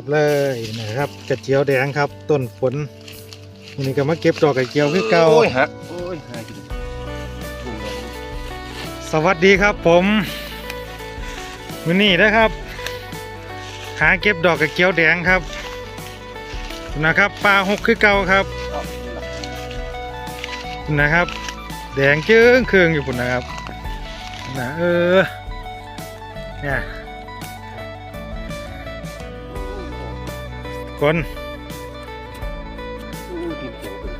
ก็บเลยนะครับกระเจียวแดงครับ ต้นฝนวันนี้ก็มาเก็บดอกกระเจียวคือเก่าโอ้ยหักโอ้ยหักกินบุ้งเลยสวัสดีครับผมวันนี้นะครับ หาเก็บดอกกระเจียวแดงครับนะครับปลาหกคือเก่าครับเอานี่ล่ะนะครับ แดงเจื้องเครื่องอยู่ปุ่นนะครับนะเออเนี่ย คนอู้กินเสียงเป็น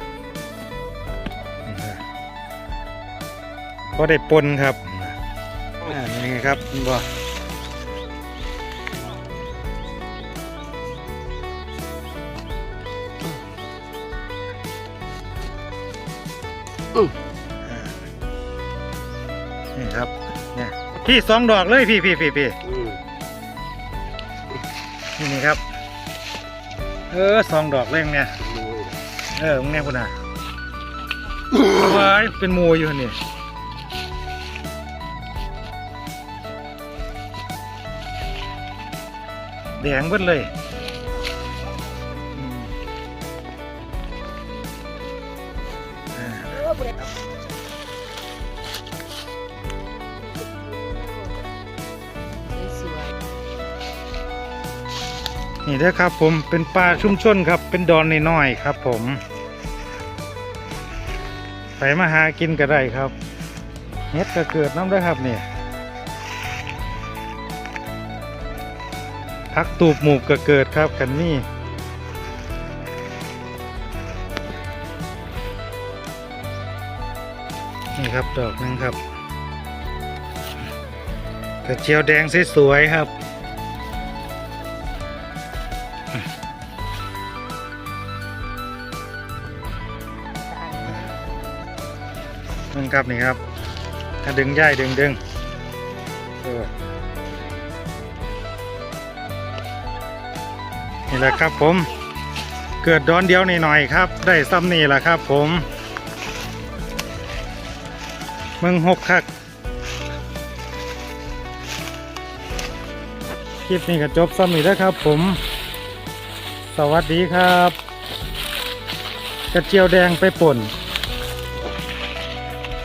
ก็ได้ปนครับอ่านี่ไงครับคุณบออื้อนี่ครับเนี่ยพี่สองดอกเลยพี่พี่พี่พี่อืมนี่นี่ครับ เออสองดอกเลยเนี่ยเออมึงเนี่ยคุณอะว้ายเป็นหมูอยู่นี่แดงเบิดเลยอืมอ่ นี่เด้อครับผมเป็นป่าชุ่มชนครับ เป็นดอนน้อยๆครับ ผมไปมาหากินก็ได้ครับเฮ็ดก็เกิดน้ำได้ครับเนี่ยพักตูบหมูกก็เกิดครับกันนี่นี่ครับดอกนึงครับกระเจียวแดงสวยๆครับ มึงครับนี่ครับ ถ้าดึงย่ายดึงดึงเออนี่แหละครับผม เกิดดอนเดียวหน่อยครับ ได้ซ้ำนี่แหละครับผมมึงหกคักคลิปนี้ก็จบซ้ำนี่แล้วครับผม สวัสดีครับ กระเจียวแดงไปป่น